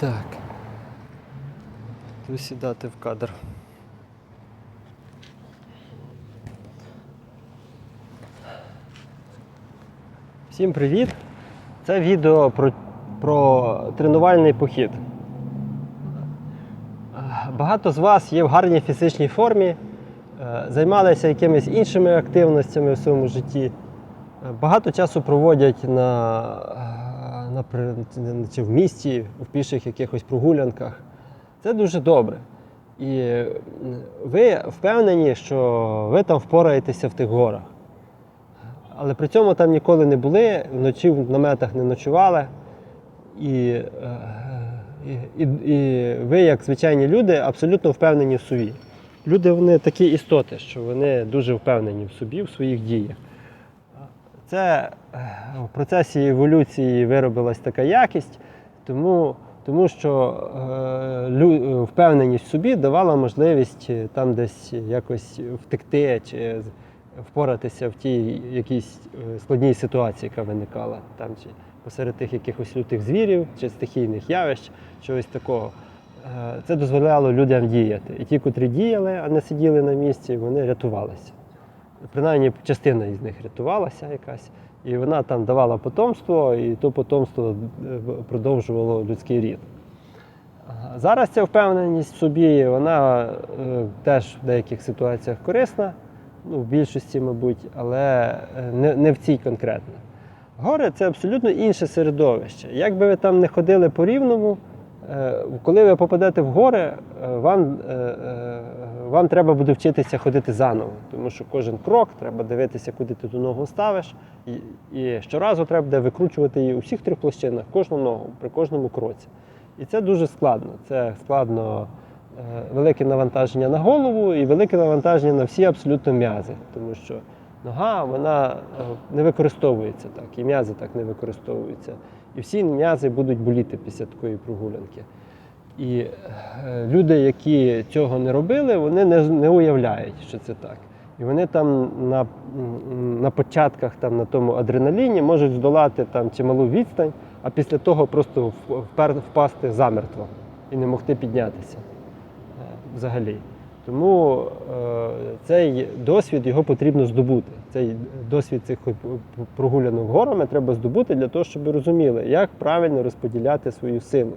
Так. Тут сідати в кадр. Всім привіт! Це відео про, про тренувальний похід. Багато з вас є в гарній фізичній формі, е, займалися якимись іншими активностями в своєму житті. Е, Багато часу проводять на, е, чи в місті, в піших якихось прогулянках. Це дуже добре. І ви впевнені, що ви там впораєтеся в тих горах. Але при цьому там ніколи не були, вночі в наметах не ночували. І, е, і, і, і ви, як звичайні люди, абсолютно впевнені в собі. Люди вони такі істоти, що вони дуже впевнені в собі, в своїх діях. Це е, в процесі еволюції виробилась така якість, тому, тому що е, лю- впевненість в собі давала можливість е, там десь якось втекти чи впоратися в тій якійсь е, складній ситуації, яка виникала там, чи посеред тих якихось лютих звірів, чи стихійних явищ, чогось такого. Е, Це дозволяло людям діяти. І ті, котрі діяли, а не сиділи на місці, вони рятувалися. Принаймні частина із них рятувалася якась, і вона там давала потомство, і то потомство е, продовжувало людський рід. Зараз ця впевненість в собі, вона е, теж в деяких ситуаціях корисна, ну, в більшості, мабуть, але е, не, не в цій конкретно. Гори це абсолютно інше середовище. Як би ви там не ходили по рівному, коли ви попадете в гори, е, вам, е, е, вам треба буде вчитися ходити заново, тому що кожен крок треба дивитися, куди ти ту ногу ставиш. І, і щоразу треба буде викручувати її у всіх трьох площинах, кожну ногу, при кожному кроці. І це дуже складно. Це складно е, велике навантаження на голову і велике навантаження на всі абсолютно м'язи, тому що нога вона е, не використовується так, і м'язи так не використовуються. І всі м'язи будуть боліти після такої прогулянки. І е, люди, які цього не робили, вони не, не уявляють, що це так. І вони там на, на початках, там, на тому адреналіні можуть здолати там чималу відстань, а після того просто впасти замертво і не могти піднятися е, взагалі. Тому е, цей досвід його потрібно здобути. Цей досвід цих прогулянок горами треба здобути для того, щоб ви розуміли, як правильно розподіляти свою силу.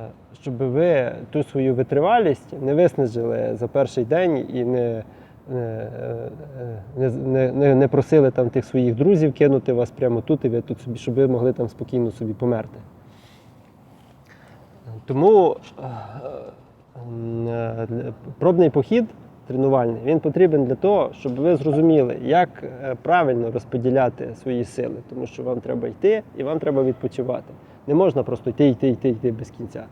Е, Щоб ви ту свою витривалість не виснажили за перший день і не, не, не, не, не, просили там тих своїх друзів кинути вас прямо тут, і ви тут собі, щоб ви могли там спокійно собі померти. Тому е, е, пробний похід тренувальний він потрібен для того, щоб ви зрозуміли, як е, правильно розподіляти свої сили, тому що вам треба йти і вам треба відпочивати. Не можна просто йти, йти, йти, йти без кінця.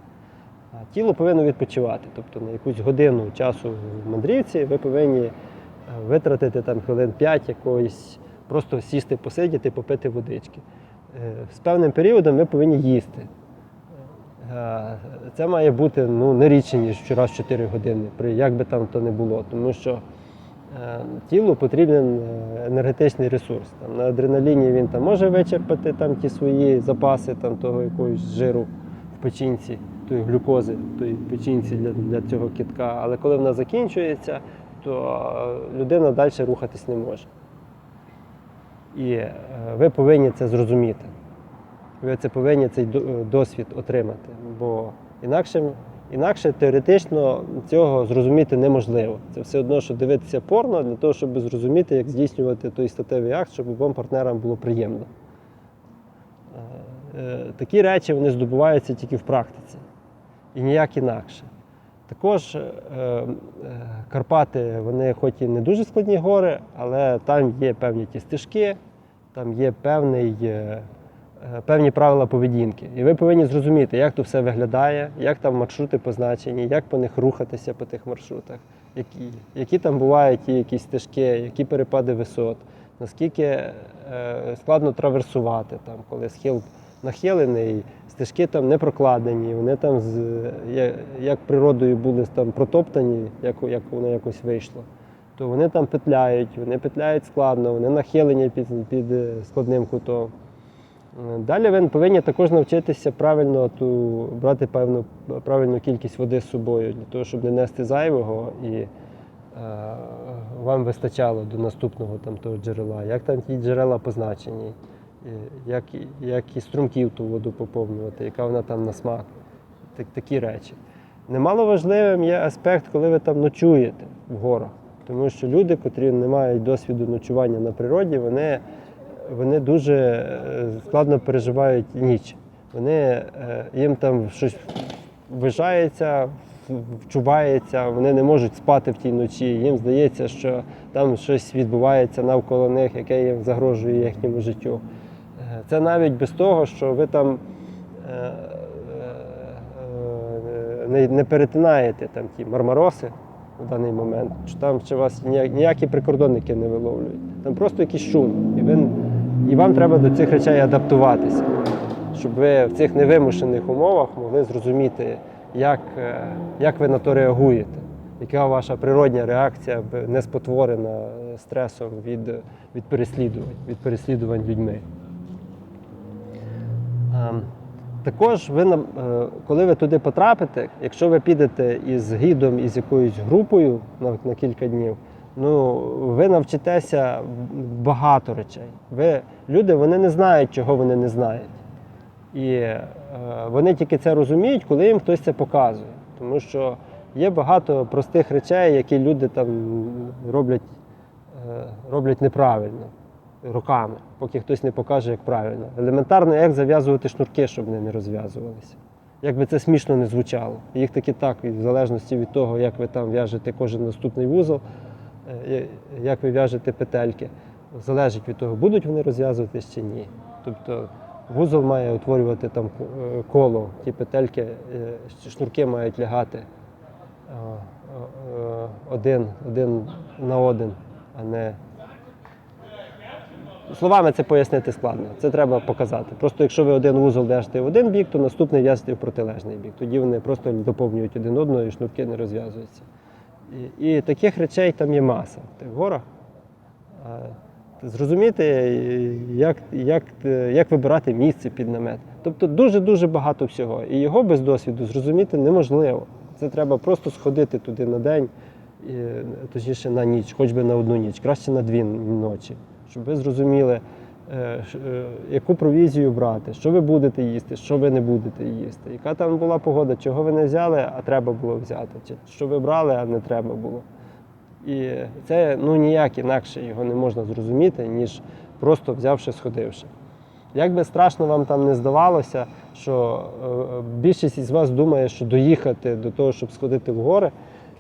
Тіло повинно відпочивати. Тобто на якусь годину часу в мандрівці ви повинні е, витратити там хвилин 5 якоїсь, просто сісти, посидіти, попити водички. Е, З певним періодом ви повинні їсти. Е, Це має бути ну, не рідше, ніж щораз 4 години, як би там то не було. Тому що е, тілу потрібен е, енергетичний ресурс. Там, на адреналіні він там може вичерпати там, ті свої запаси там, того якогось жиру в печінці, тої глюкози, тої печінці для, для цього кітка. Але коли вона закінчується, то людина далі рухатись не може. І ви повинні це зрозуміти. Ви це повинні цей досвід отримати. Бо інакше, інакше теоретично цього зрозуміти неможливо. Це все одно, що дивитися порно для того, щоб зрозуміти, як здійснювати той статевий акт, щоб обом партнерам було приємно. Е, е, Такі речі вони здобуваються тільки в практиці і ніяк інакше. Також е, Карпати, вони хоч і не дуже складні гори, але там є певні ті стежки, там є певний, певні правила поведінки. І ви повинні зрозуміти, як то все виглядає, як там маршрути позначені, як по них рухатися по тих маршрутах, які, які там бувають ті якісь стежки, які перепади висот, наскільки е, складно траверсувати, там, коли схил нахилений, стежки там не прокладені, вони там з, як природою були там протоптані, як, як воно якось вийшло. То вони там петляють, вони петляють складно, вони нахилені під, під е, складним кутом. Далі ви повинні також навчитися правильно ту, брати певну правильну кількість води з собою, для того, щоб не нести зайвого і е, вам вистачало до наступного там, того джерела. Як там ті джерела позначені, як, як і струмків ту воду поповнювати, яка вона там на смак, так, такі речі. Немало важливим є аспект, коли ви там ночуєте в горах. Тому що люди, котрі не мають досвіду ночування на природі, вони, вони дуже е, складно переживають ніч. Вони, е, їм там щось ввижається, вчувається, вони не можуть спати в тій ночі. Їм здається, що там щось відбувається навколо них, яке їм загрожує їхньому життю. Е, Це навіть без того, що ви там не, перетинаєте там ті мармароси в даний момент, що там ще вас ніякі прикордонники не виловлюють. Там просто якийсь шум. І, ви, і вам треба до цих речей адаптуватися, щоб ви в цих невимушених умовах могли зрозуміти, як, е, як ви на то реагуєте, яка ваша природня реакція не спотворена стресом від, від переслідувань, від переслідувань людьми. Ем, Також ви е, коли ви туди потрапите, якщо ви підете із гідом, із якоюсь групою на, на кілька днів, ну ви навчитеся багато речей. Ви, люди вони не знають, чого вони не знають. І е, вони тільки це розуміють, коли їм хтось це показує. Тому що є багато простих речей, які люди там роблять, е, роблять неправильно руками, поки хтось не покаже, як правильно. Елементарно, як зав'язувати шнурки, щоб вони не розв'язувалися. Як би це смішно не звучало. Їх таки так, в залежності від того, як ви там в'яжете кожен наступний вузол, як ви в'яжете петельки, залежить від того, будуть вони розв'язуватись чи ні. Тобто вузол має утворювати там е, коло, ті петельки, е, шнурки мають лягати е, е, один, один на один, а не Словами це пояснити складно. Це треба показати. Просто якщо ви один вузол в'яжете в один бік, то наступний в'яжете в протилежний бік. Тоді вони просто доповнюють один одного і шнурки не розв'язуються. І, таких речей там є маса в тих горах. Зрозуміти, як, як, як вибирати місце під намет. Тобто дуже-дуже багато всього. І його без досвіду зрозуміти неможливо. Це треба просто сходити туди на день, точніше на ніч, хоч би на одну ніч, краще на дві ночі щоб ви зрозуміли, яку провізію брати, що ви будете їсти, що ви не будете їсти, яка там була погода, чого ви не взяли, а треба було взяти, чи що ви брали, а не треба було. І це ну, ніяк інакше його не можна зрозуміти, ніж просто взявши, сходивши. Як би страшно вам там не здавалося, що е, е, більшість із вас думає, що доїхати до того, щоб сходити в гори,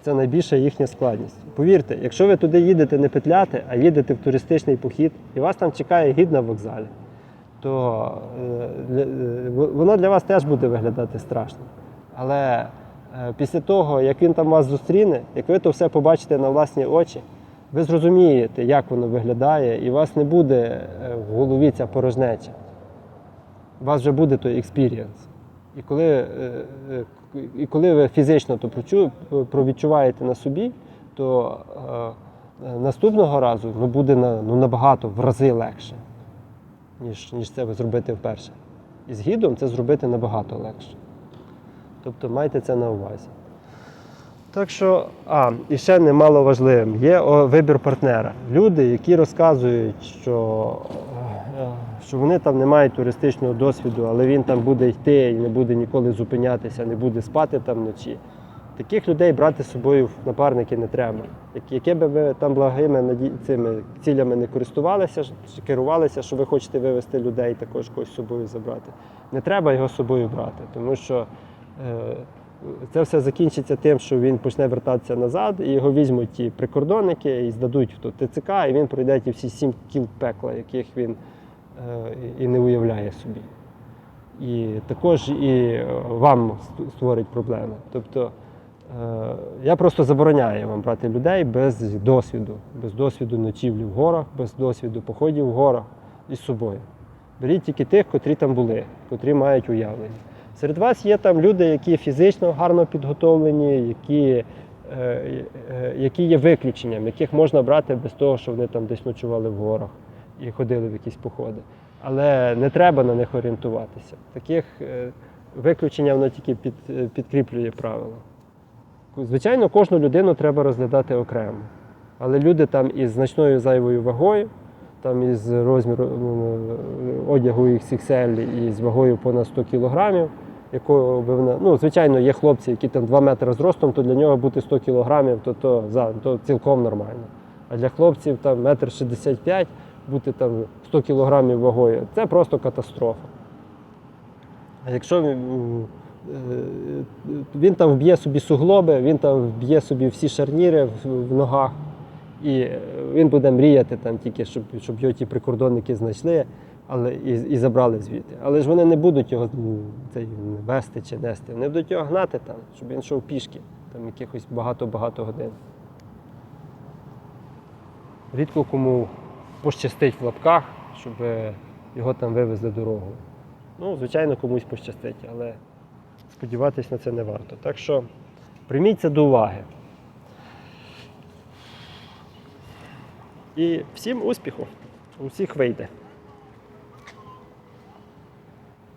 це найбільша їхня складність. Повірте, якщо ви туди їдете не петляти, а їдете в туристичний похід, і вас там чекає гід на вокзалі, то е, е, воно для вас теж буде виглядати страшно. Але е, після того, як він там вас зустріне, як ви то все побачите на власні очі, ви зрозумієте, як воно виглядає, і у вас не буде в голові ця порожнеча. У вас вже буде той експірієнс. І коли, е, е, і коли ви фізично то провідчуваєте на собі, то е, наступного разу ну, буде ну, набагато в рази легше, ніж, ніж це ви зробити вперше. І з це зробити набагато легше. Тобто майте це на увазі. Так що, а, і ще немало важливим, є вибір партнера. Люди, які розказують, що, що вони там не мають туристичного досвіду, але він там буде йти і не буде ніколи зупинятися, не буде спати там вночі. Таких людей брати з собою в напарники не треба. Як- Яке би ви там благими цими цілями не користувалися, керувалися, що ви хочете вивезти людей, також когось з собою забрати. Не треба його з собою брати, тому що е, це все закінчиться тим, що він почне вертатися назад, і його візьмуть ті прикордонники і здадуть в ТЦК, і він пройде ті всі сім кіл пекла, яких він і не уявляє собі. І також і е, вам ст- створить проблеми. Тобто е, я просто забороняю вам брати людей без досвіду, без досвіду ночівлі в горах, без досвіду походів в горах із собою. Беріть тільки тих, котрі там були, котрі мають уявлення. Серед вас є там люди, які фізично гарно підготовлені, які, е, е, які є виключенням, яких можна брати без того, що вони там десь ночували в горах і ходили в якісь походи. але не треба на них орієнтуватися. Таких е, виключення воно тільки під, е, підкріплює правило. Звичайно, кожну людину треба розглядати окремо. Але люди там із значною зайвою вагою, там із розміру ну, одягу XXL і з вагою понад 100 кілограмів, якою би вона, ну, звичайно, є хлопці, які там 2 метри зростом, то для нього бути 100 кілограмів, то, то, за, то цілком нормально. А для хлопців там метр 65, бути там 100 кілограмів вагою, це просто катастрофа. А якщо е, він там вб'є собі суглоби, він там вб'є собі всі шарніри в, в ногах, і е, він буде мріяти там тільки, щоб, щоб його ті прикордонники знайшли але, і, і забрали звідти. Але ж вони не будуть його цей, вести чи нести. Вони будуть його гнати там, щоб він йшов пішки, там якихось багато-багато годин. Рідко кому пощастить в лапках, щоб е, його там вивезли дорогу. Ну, звичайно, комусь пощастить, але сподіватися на це не варто. Так що прийміть це до уваги. І всім успіху! У всіх вийде.